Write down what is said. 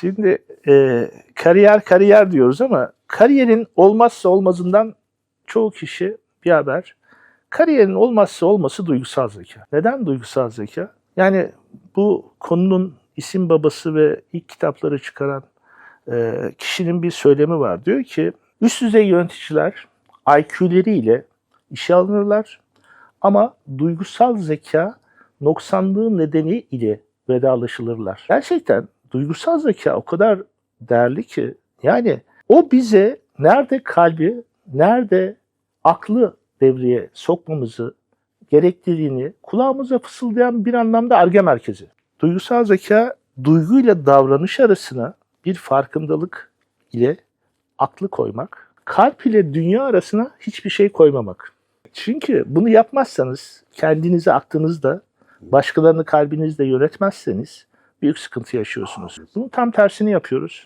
Şimdi e, kariyer kariyer diyoruz ama kariyerin olmazsa olmazından çoğu kişi bir haber. Kariyerin olmazsa olması duygusal zeka. Neden duygusal zeka? Yani bu konunun isim babası ve ilk kitapları çıkaran e, kişinin bir söylemi var. Diyor ki üst düzey yöneticiler IQ'leriyle işe alınırlar ama duygusal zeka noksanlığı nedeniyle vedalaşılırlar. Gerçekten duygusal zeka o kadar değerli ki yani o bize nerede kalbi, nerede aklı devreye sokmamızı gerektirdiğini kulağımıza fısıldayan bir anlamda arge merkezi. Duygusal zeka duyguyla davranış arasına bir farkındalık ile aklı koymak, kalp ile dünya arasına hiçbir şey koymamak. Çünkü bunu yapmazsanız kendinizi aklınızda, başkalarını kalbinizde yönetmezseniz büyük sıkıntı yaşıyorsunuz. Bunun tam tersini yapıyoruz.